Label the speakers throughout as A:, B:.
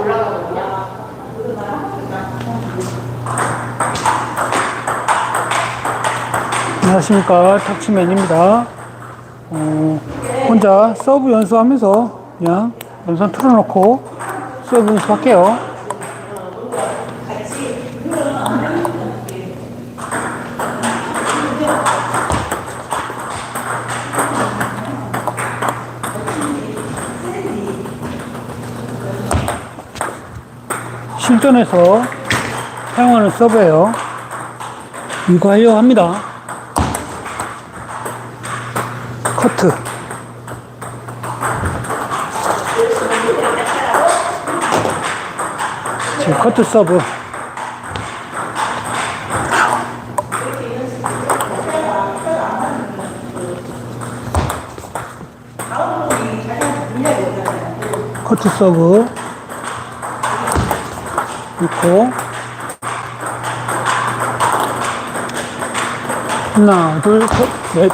A: 올라가거든요.
B: 안녕하십니까. 탁치맨입니다. 어, 혼자 서브 연수하면서 그냥 연선 틀어놓고 서브 연수할게요 실전에서 사용하는 서브예요 이거 하려고 합니다 커트. 지금 커트 서브. 커트 서브. 있고. 하나, 둘, 셋, 넷.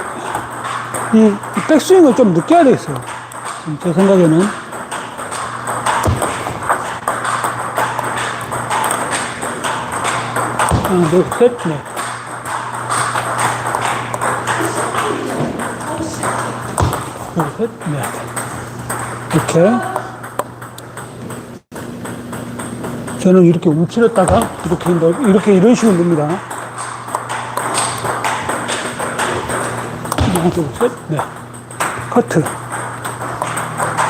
B: 이, 이 백스윙을 좀 해야 되겠어요. 음, 제 생각에는. 하나, 둘, 셋, 넷. 둘, 셋, 넷. 이렇게. 저는 이렇게 움츠렸다가 이렇게, 넓- 이렇게 이런 식으로 놉니다. 넷. 커트.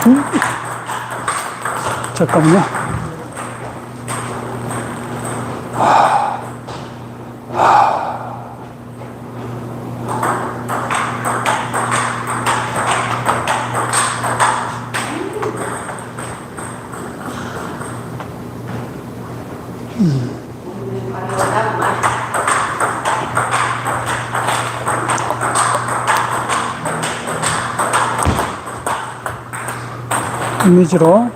B: 음. 잠깐만요. 이미지로.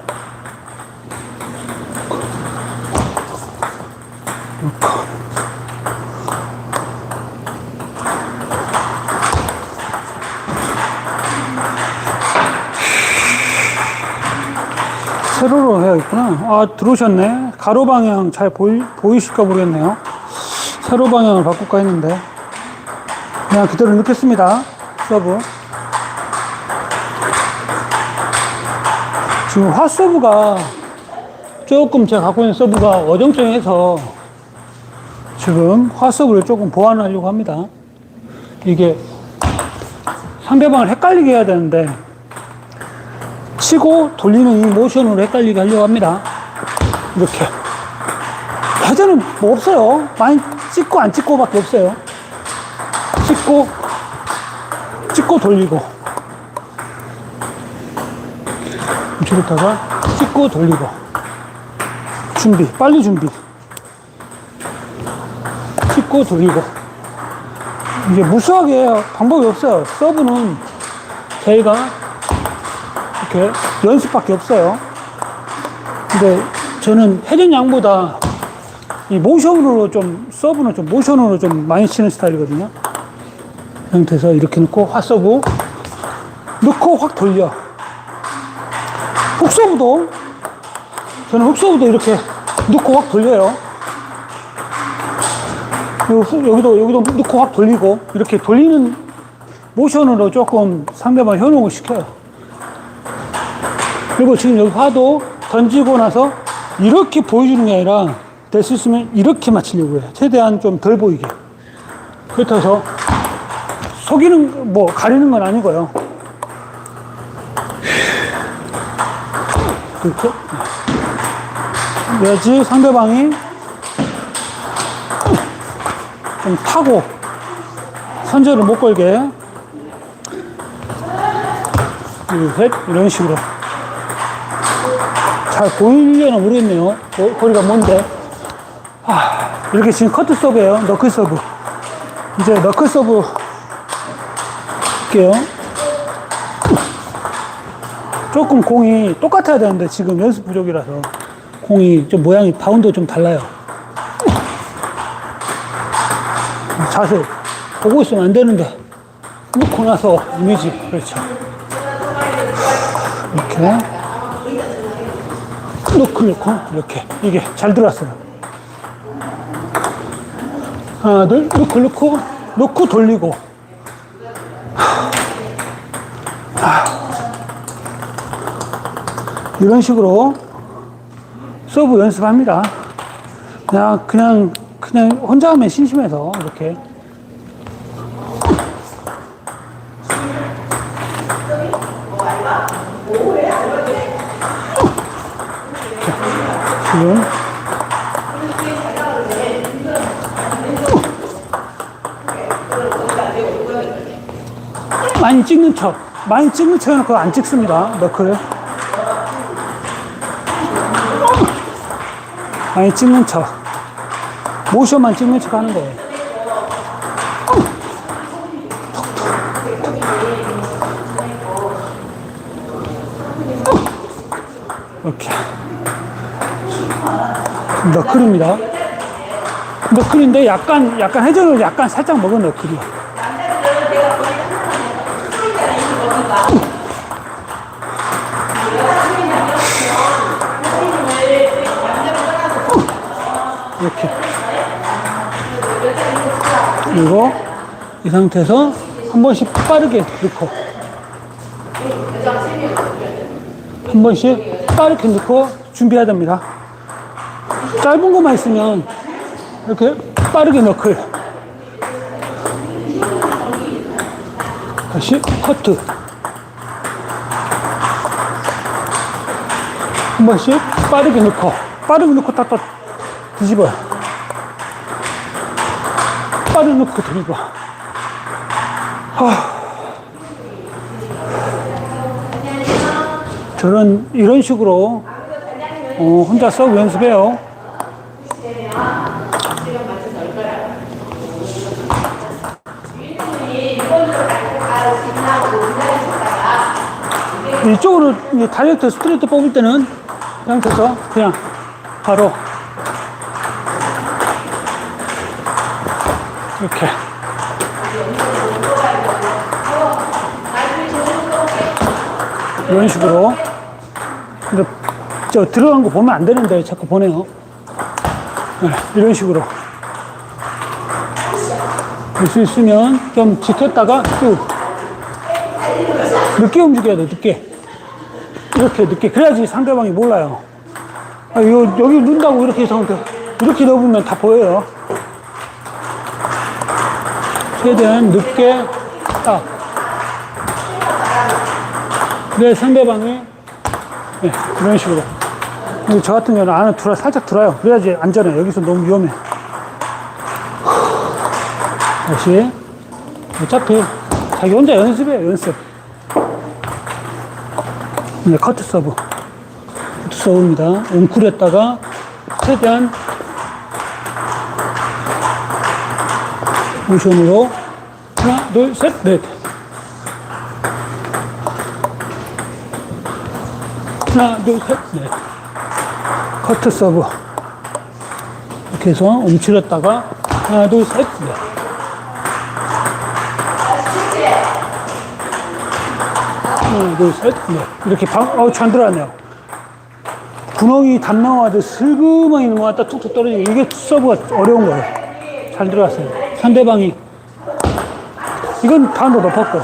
B: 세로로 해야겠구나. 아, 들어오셨네. 가로 방향 잘 보이, 보이실까 모르겠네요. 세로 방향을 바꿀까 했는데. 그냥 그대로 넣겠습니다. 서브. 지금 화 서브가 조금 제가 갖고 있는 서브가 어정쩡해서 지금 화 서브를 조금 보완하려고 합니다. 이게 상대방을 헷갈리게 해야 되는데 치고 돌리는 이 모션으로 헷갈리게 하려고 합니다. 이렇게. 회전은 뭐 없어요. 많이 찍고 안 찍고 밖에 없어요. 찍고, 찍고 돌리고. 이렇다가 찍고 돌리고. 준비, 빨리 준비. 찍고 돌리고. 이게 무수하게 방법이 없어요. 서브는 저희가 이렇게 연습밖에 없어요. 근데 저는 회전 양보다 이 모션으로 좀 서브는 좀 모션으로 좀 많이 치는 스타일이거든요. 이 상태에서 이렇게 넣고 화 서브 넣고 확 돌려. 훅서브도 저는 훅서브도 이렇게 넣고 확 돌려요. 여기도 여기도 넣고 확 돌리고 이렇게 돌리는 모션으로 조금 상대방 현혹을 시켜요. 그리고 지금 여기 화도 던지고 나서 이렇게 보여주는 게 아니라 될 수 있으면 이렇게 맞추려고 해요. 최대한 좀 덜 보이게. 그렇다고 해서 속이는, 뭐, 가리는 건 아니고요. 그렇죠? 그래야지 상대방이 좀 타고 선제를 못 걸게. 둘, 셋, 이런 식으로. 잘 보이려나 모르겠네요. 어, 거리가 뭔데? 아, 이렇게 지금 커트 서브예요. 너클 서브. 이제 너클 서브 할게요. 조금 공이 똑같아야 되는데 지금 연습 부족이라서 공이 좀 모양이 바운드 좀 달라요. 자세. 보고 있으면 안 되는데. 놓고 나서 이미지. 그렇죠. 이렇게. 놓고 놓고 이렇게. 이게 잘 들어왔어요. 하나 둘. 놓고 놓고 놓고 돌리고 이런 식으로 서브 연습합니다. 그냥 그냥 그냥 혼자 하면 심심해서 이렇게. 지금. 많이 찍는 척 많이 찍는 척 해놓고 안 찍습니다 너클 많이 찍는 척 모션만 찍는 척 하는 거예요 이렇게 너클입니다. 너클인데 약간 약간 회전을 약간 살짝 먹은 너클이야. 이렇게. 그리고 이 상태에서 한 번씩 빠르게 넣고. 한 번씩 빠르게 넣고 준비해야 됩니다. 짧은 것만 있으면 이렇게 빠르게 너클 다시 커트. 한 번씩 빠르게 넣고. 빠르게 넣고 딱딱 뒤집어요. 넣고 뒤집어 하. 저는 이런 식으로 어, 혼자 서브 연습해요. 이쪽으로 다이렉트 스트레이트 뽑을 때는 그냥 돼서 그냥 바로 이렇게 이런 식으로 근데 저 들어간 거 보면 안 되는데 자꾸 보내요 네, 이런 식으로 할수 있으면 좀 지켰다가 쭉 늦게 움직여야 돼, 늦게. 이렇게 늦게. 그래야지 상대방이 몰라요. 아, 이거, 여기 넣는다고 이렇게 해서 이렇게 넣으면 다 보여요. 최대한 늦게 딱. 그래 상대방이, 네, 이런 식으로. 근데 저 같은 경우는 안에 들어, 살짝 들어요. 그래야지 안전해. 여기서 너무 위험해. 다시. 어차피 자기 혼자 연습이에요, 연습. 네, 커트 서브. 커트 서브입니다. 웅크렸다가 최대한 모션으로 하나, 둘, 셋, 넷. 하나, 둘, 셋, 넷. 커트 서브. 이렇게 해서 움츠렸다가 하나, 둘, 셋, 넷. 하나, 둘, 셋, 넷. 이렇게 방, 어, 잘 들어왔네요. 구멍이 담 나와도 슬그머니 같다 툭툭 떨어지고 이게 서브가 어려운 거예요. 잘 들어갔어요. 상대방이. 이건 반도 높았고.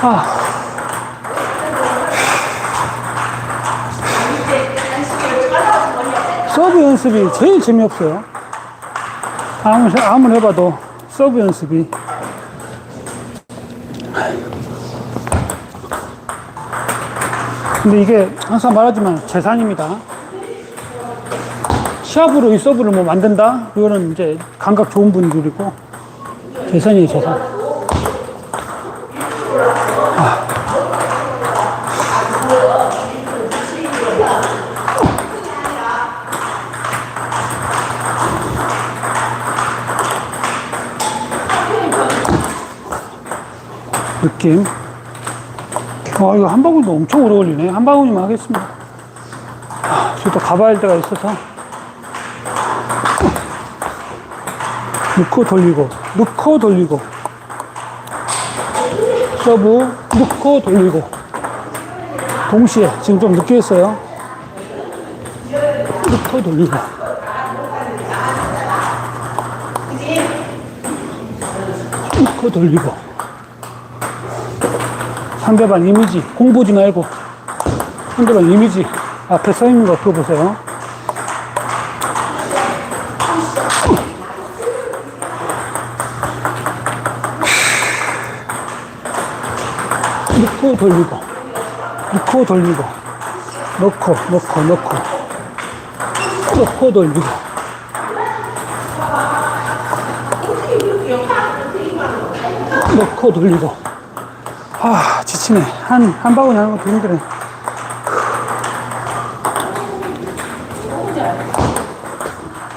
B: 아. 서브 연습이 제일 재미없어요. 아무리, 아무리 해봐도 서브 연습이. 근데 이게 항상 말하지만 재산입니다. 시합으로 이 서브를 뭐 만든다? 이거는 이제 감각 좋은 분들이고 재산이에요, 재산. 아. 느낌. 아, 이거 한 바구니도 엄청 오래 걸리네. 한 바구니만 하겠습니다. 아, 저도 가봐야 할 때가 있어서. 넣고 돌리고, 넣고 돌리고. 서브, 넣고 돌리고. 동시에, 지금 좀 늦게 했어요. 넣고 돌리고. 넣고 돌리고. 상대방 이미지, 공보지 말고. 상대방 이미지 앞에 써 있는 거 그거 보세요. 넣고 돌리고. 넣고 돌리고. 넣고, 넣고, 넣고. 넣고 돌리고. 넣고 돌리고. 아, 지치네. 한, 한 바구니 하는 것도 힘드네.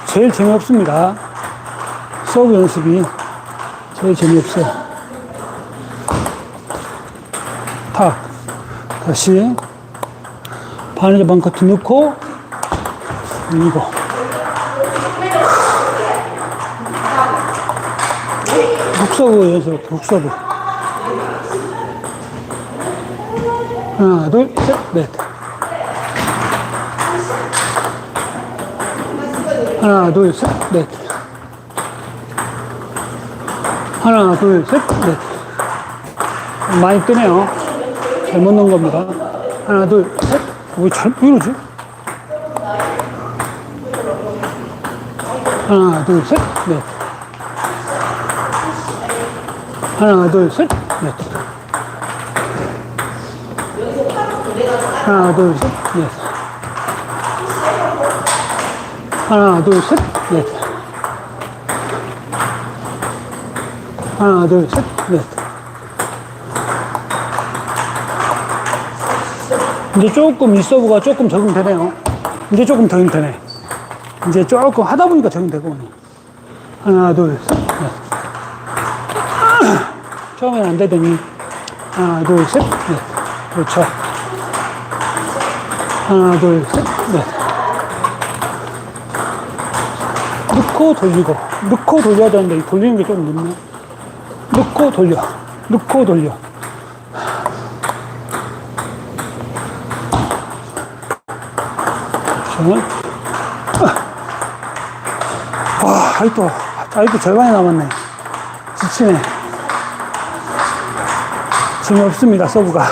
B: 제일 재미없습니다. 서브 연습이 제일 재미없어요. 탁. 다시. 바느질 반커트 넣고, 올리고. 룩서브 연습, 룩서브. 하나, 둘, 셋, 넷. 하나, 둘, 셋, 넷. 하나, 둘, 셋, 넷. 많이 뜨네요. 잘못 넣은 겁니다. 하나, 둘, 셋. 왜 잘, 왜 이러지? 하나, 둘, 셋, 넷. 하나, 둘, 셋, 넷. 하나, 둘, 셋, 넷. 하나, 둘, 셋, 넷. 하나, 둘, 셋, 넷. 이제 조금 이 서브가 조금 적응되네요. 이제 조금 적응되네. 이제 조금 하다 보니까 적응되고. 하나, 둘, 셋, 넷. 처음엔 안 되더니. 하나, 둘, 셋, 넷. 그렇죠. 하나, 둘, 셋, 넷. 넣고 돌리고. 넣고 돌려야 되는데, 돌리는 게 좀 늦네. 넣고 돌려. 넣고 돌려. 자. 와, 아직도, 아직도 절반이 남았네. 지치네. 재미없습니다, 서브가.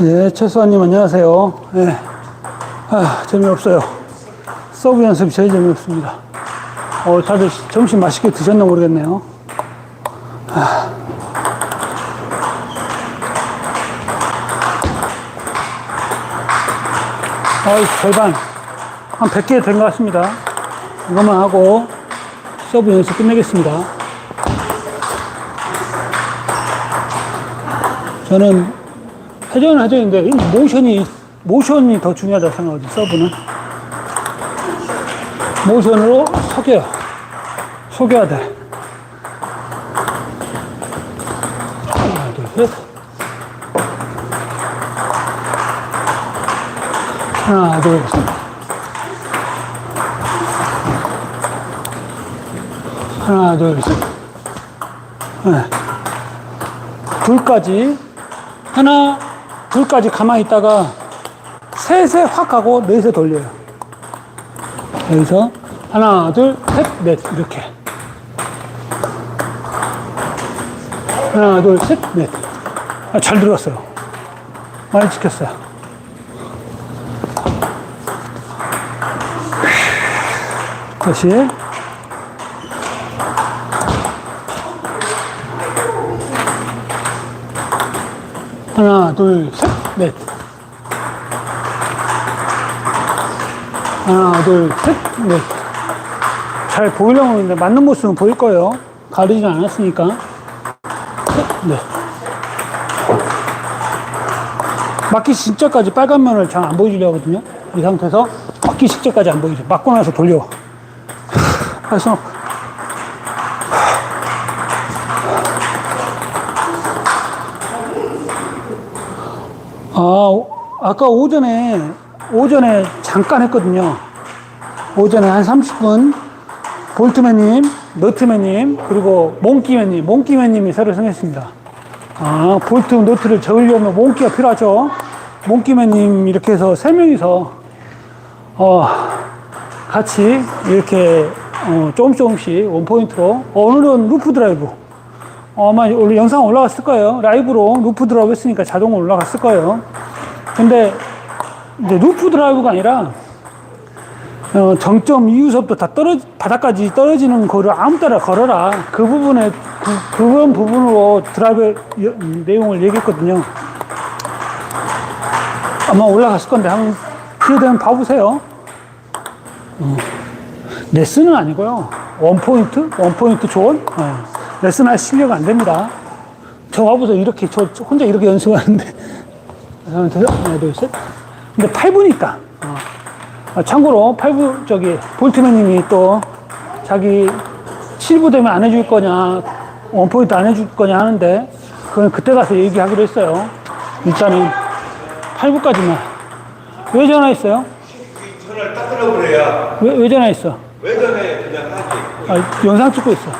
B: 예, 최수아님 안녕하세요. 예. 아, 재미없어요. 서브 연습이 제일 재미없습니다. 어, 다들 점심 맛있게 드셨나 모르겠네요. 아, 절반. 한 100개 된 것 같습니다. 이것만 하고 서브 연습 끝내겠습니다. 저는 회전은 회전인데 이 모션이 모션이 더 중요하다고 생각하죠. 서브는 모션으로 속여 속여야 돼. 하나 둘 셋. 하나 둘 셋. 하나 둘 셋. 네. 둘까지 하나, 둘까지 가만히 있다가 셋에 확 하고 넷에 돌려요. 여기서 하나, 둘, 셋, 넷 이렇게. 하나, 둘, 셋, 넷. 아, 잘 들어갔어요. 많이 지켰어요. 다시. 하나, 둘, 셋, 넷. 하나, 둘, 셋, 넷. 잘 보이려고 하는데 맞는 모습은 보일 거예요. 가리지 않았으니까. 셋, 넷. 맞기 직전까지 빨간 면을 잘 안 보여주려고 하거든요. 이 상태에서 맞기 직전까지 안 보이죠. 맞고 나서 돌려. 그래서 아, 오- 아까 오전에, 오전에 잠깐 했거든요. 오전에 한 30분, 볼트맨님, 너트맨님, 그리고 몽키맨님, 몽키맨님이 새로 생겼습니다. 아, 볼트, 너트를 적으려면 몽키가 필요하죠. 몽키맨님 이렇게 해서 세 명이서 어, 같이 이렇게 어, 조금 조금씩 원포인트로. 어, 오늘은 루프 드라이브. 어, 아마 원래 영상 올라갔을 거예요. 라이브로 루프 드라이브 했으니까 자동으로 올라갔을 거예요. 근데 이제 루프 드라이브가 아니라 어, 정점 이유섭도 다 떨어 바닥까지 떨어지는 거를 아무 따라 걸어라. 그 부분에 그, 그런 부분으로 드라이브 여- 음, 내용을 얘기했거든요. 아마 올라갔을 건데 한번 기회 되면 봐보세요. 어, 레슨은 아니고요. 원포인트 원포인트 조언. 어, 레슨 할 실력 안 됩니다. 저 와 보세요 이렇게 저, 저 혼자 이렇게 연습하는데. 하나 둘 하나 둘 셋. 근데 8부니까. 아, 참고로 8부 저기 볼트맨 님이 또 자기 7부 되면 안 해줄 거냐 원포인트 안 해줄 거냐 하는데 그건 그때 가서 얘기하기로 했어요. 일단은 8부까지만. 왜 전화했어요?
C: 전화를 딱 끊어 그래야
B: 왜, 왜 전화했어? 아, 영상 찍고 있어.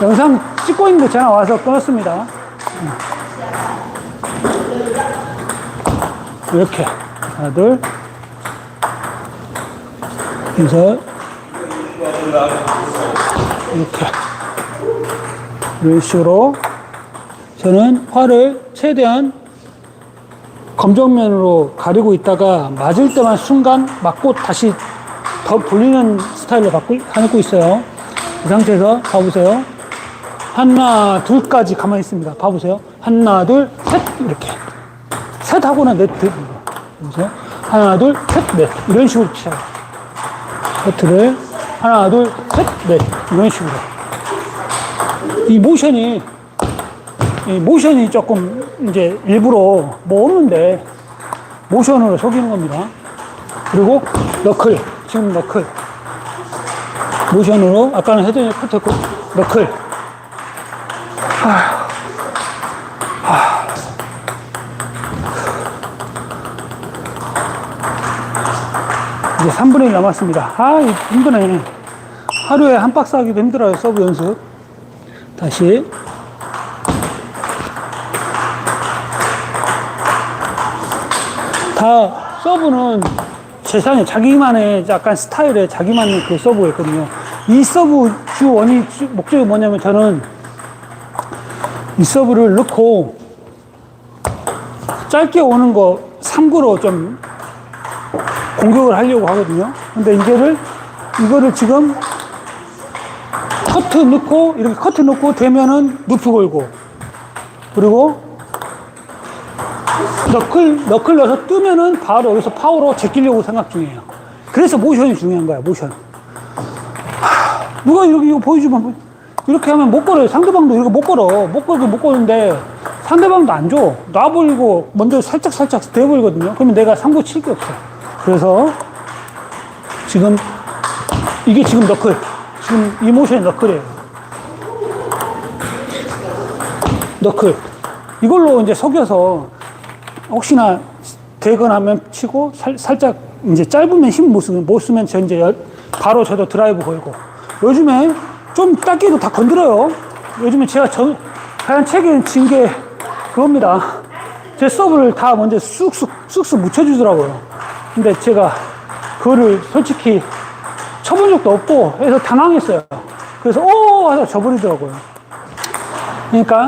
B: 영상 찍고 있는데 전화 와서 끊었습니다. 응. 이렇게. 하나 둘. 여섯 이렇게. 이런 식으로 저는 활을 최대한 검정면으로 가리고 있다가 맞을 때만 순간 맞고 다시 더 돌리는 스타일로 바꾸, 하고 있어요. 이 상태에서 봐보세요. 하나, 둘까지 가만히 있습니다. 봐보세요. 하나, 둘, 셋. 이렇게. 셋 하고는 넷. 보세요. 하나, 둘, 셋, 넷. 이런 식으로 치요. 커트를 하나, 둘, 셋, 넷. 이런 식으로. 이 모션이 이 모션이 조금 이제 일부러 뭐 없는데 모션으로 속이는 겁니다. 그리고 너클, 지금 너클. 모션으로 아까는 헤드니 커트했고 너클. 이제 3분의 1 남았습니다. 아, 힘드네. 하루에 한 박스 하기도 힘들어요, 서브 연습. 다시. 다 서브는 세상에 자기만의 약간 스타일의 자기만의 그 서브가 있거든요. 이 서브 주 원이 주- 목적이 뭐냐면 저는 이 서브를 넣고 짧게 오는 거 3구로 좀 공격을 하려고 하거든요. 근데 이거를 이거를 지금 커트 넣고 이렇게 커트 넣고 되면은 루프 걸고 그리고 너클, 너클 넣어서 뜨면은 바로 여기서 파워로 제끼려고 생각 중이에요. 그래서 모션이 중요한 거야, 모션. 하, 누가 이렇게 이거 보여주면, 뭐- 이렇게 하면 못 걸어요. 상대방도 이렇게 못 걸어. 못 걸고 못 걸는데, 상대방도 안 줘. 놔버리고, 먼저 살짝살짝 대버리거든요. 그러면 내가 상부 칠게 없어. 그래서, 지금, 이게 지금 너클. 지금 이 모션이 너클이에요. 너클. 이걸로 이제 속여서, 혹시나 되거나 하면 치고 살, 살짝 이제 짧으면 힘 못 쓰면 못 쓰면 저 이제 열- 바로 저도 드라이브 걸고 요즘에 좀 짧게도 다 건드려요. 요즘에 제가 전 가장 책임 진게 그겁니다. 제 서브를 다 먼저 쑥쑥 쑥쑥 묻혀주더라고요. 근데 제가 그거를 솔직히 쳐본 적도 없고 해서 당황했어요. 그래서 오 하다 져버리더라고요. 그러니까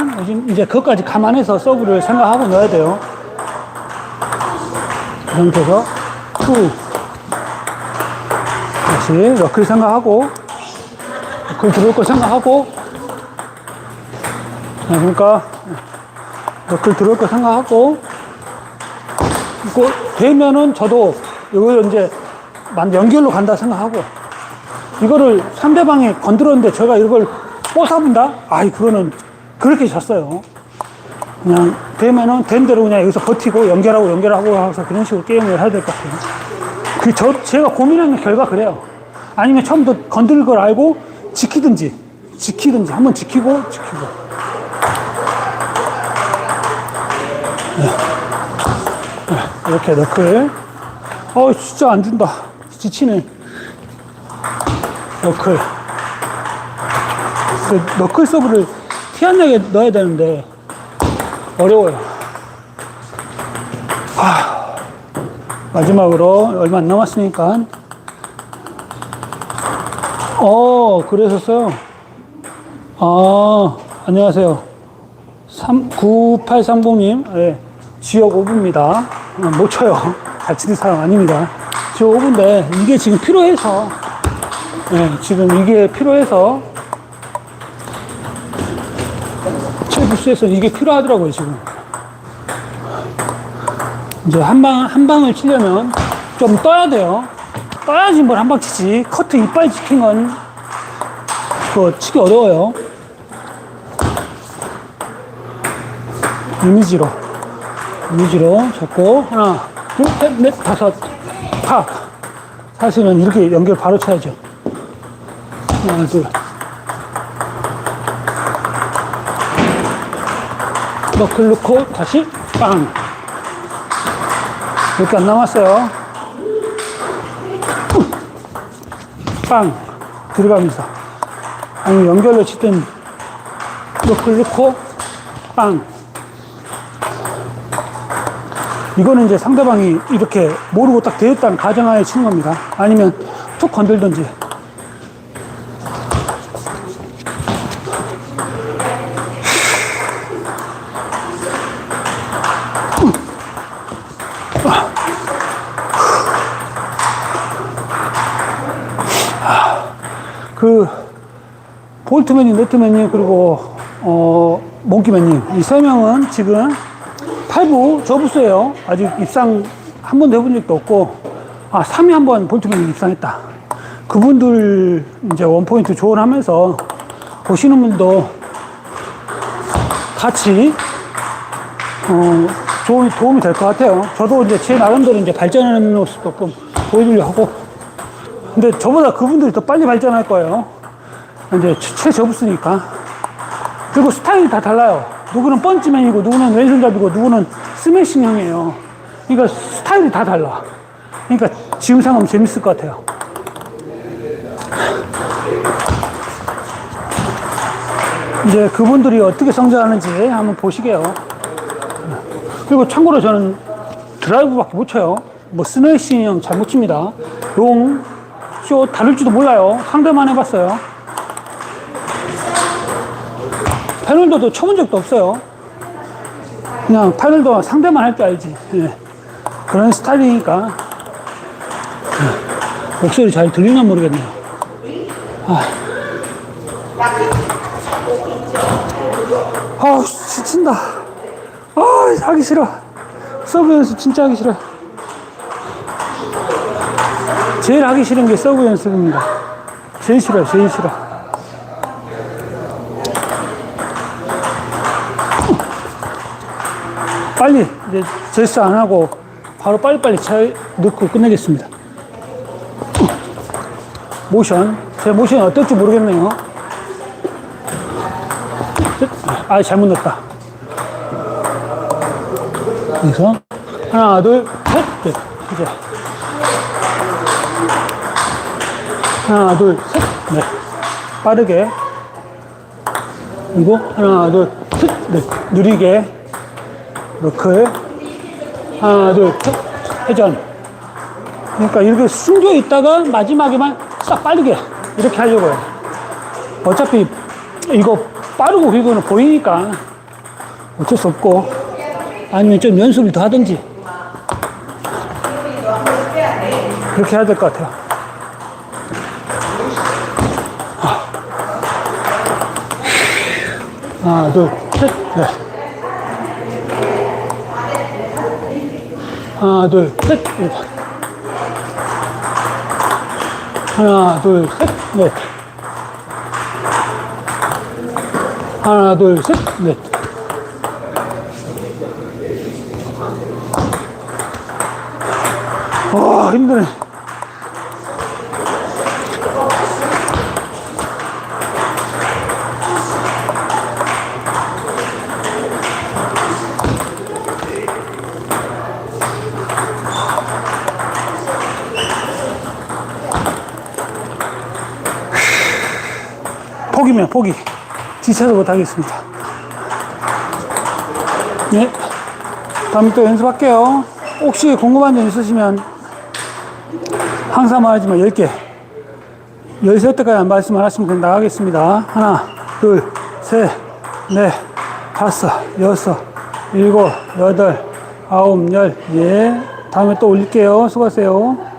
B: 이제 그것까지 감안해서 서브를 생각하고 넣어야 돼요. 그 상태에서 투 다시 러클 생각하고 러클 들어올 거 생각하고 자, 그러니까 러클 들어올 거 생각하고 이거 되면은 저도 이걸 이제 만 연결로 간다 생각하고 이거를 상대방이 건드렸는데 제가 이걸 뽀사본다? 아이 그거는 그렇게 졌어요. 그냥 되면은 된 대로 그냥 여기서 버티고 연결하고 연결하고 해서 그런 식으로 게임을 해야 될 것 같아요. 그 저 제가 고민한 결과 그래요. 아니면 처음부터 건드릴 걸 알고 지키든지 지키든지 한번 지키고 지키고. 네. 네, 이렇게 너클. 어 진짜 안 준다. 지치네. 너클. 그 너클 서브를 티안 나게 넣어야 되는데 어려워요. 아, 마지막으로 얼마 안 남았으니까. 어, 그러셨어요? 아, 안녕하세요. 3, 9830님, 예, 지역 5부입니다. 어, 못 쳐요. 잘 치는 사람 아닙니다. 지역 5부인데, 이게 지금 필요해서, 예, 지금 이게 필요해서, 최부스에서 이게 필요하더라고요, 지금. 이제 한 방, 한 방을 치려면 좀 떠야 돼요. 떠야지 뭘 한 방 치지. 커트 이빨 지킨 건, 그거 치기 어려워요. 이미지로. 이미지로 잡고, 하나, 둘, 셋, 넷, 다섯, 팍. 사실은 이렇게 연결 바로 쳐야죠. 하나, 둘. 너클 넣고 다시 빵. 이렇게 안 남았어요. 빵. 들어가면서. 아니, 연결로 치든 너클 넣고 빵. 이거는 이제 상대방이 이렇게 모르고 딱 되었다는 가정하에 치는 겁니다. 아니면 툭 건들든지. 그 볼트맨님, 네트맨님, 그리고 어 몽키맨님 이 세 명은 지금 8부 저부스예요. 아직 입상 한 번도 해본 적도 없고 아 3위 한 번 볼트맨이 입상했다. 그분들 이제 원포인트 조언하면서 보시는 분도 같이 어, 도움이 될 것 같아요. 저도 이제 제 나름대로 이제 발전하는 모습 조금 보여주려고 하고 근데 저보다 그분들이 더 빨리 발전할 거예요. 이제 최- 최저부스니까. 그리고 스타일이 다 달라요. 누구는 펀치맨이고, 누구는 왼손잡이고, 누구는 스매싱형이에요. 그러니까 스타일이 다 달라. 그러니까 지금 상황 재밌을 것 같아요. 이제 그분들이 어떻게 성장하는지 한번 보시게요. 그리고 참고로 저는 드라이브밖에 못 쳐요. 뭐 스매싱형 잘 못 칩니다. 롱, 쇼 다룰지도 몰라요. 상대만 해봤어요. 패널도도 쳐본 적도 없어요. 그냥 패널도 상대만 할 줄 알지. 예. 그런 스타일이니까. 예. 목소리 잘 들리나 모르겠네요. 아. 아우, 지친다. 아, 하기 싫어. 서브 연습 진짜 하기 싫어. 제일 하기 싫은 게 서브 연습입니다. 제일 싫어요, 제일 싫어. 빨리, 이제 제스 안 하고 바로 빨리빨리 잘 넣고 끝내겠습니다. 모션. 제 모션이 어떨지 모르겠네요. 아, 잘못 넣었다. 그래서 하나, 둘, 셋, 넷. 이제. 하나, 둘, 셋, 넷. 빠르게. 그리고 하나, 둘, 셋, 넷. 느리게. 너클. 하나, 둘, 셋. 회전. 그러니까 이렇게 숨겨 있다가 마지막에만 싹 빠르게. 이렇게 하려고요. 어차피 이거 빠르고 이거는 보이니까 어쩔 수 없고. 아니면 좀 연습을 더 하든지. 그렇게 해야 될 것 같아요. 하나, 둘, 셋, 넷. 하나, 둘, 셋, 넷. 하나, 둘, 셋, 넷. 하나, 둘, 셋, 넷. 와, 힘드네. 포기면 포기. 지쳐서 못하겠습니다. 네. 다음에 또 연습할게요. 혹시 궁금한 점 있으시면 항상 말하지만 10개. 13때까지 말씀 안 하시면 그냥 나가겠습니다. 하나, 둘, 셋, 넷, 다섯, 여섯, 일곱, 여덟, 아홉, 열. 예. 다음에 또 올릴게요. 수고하세요.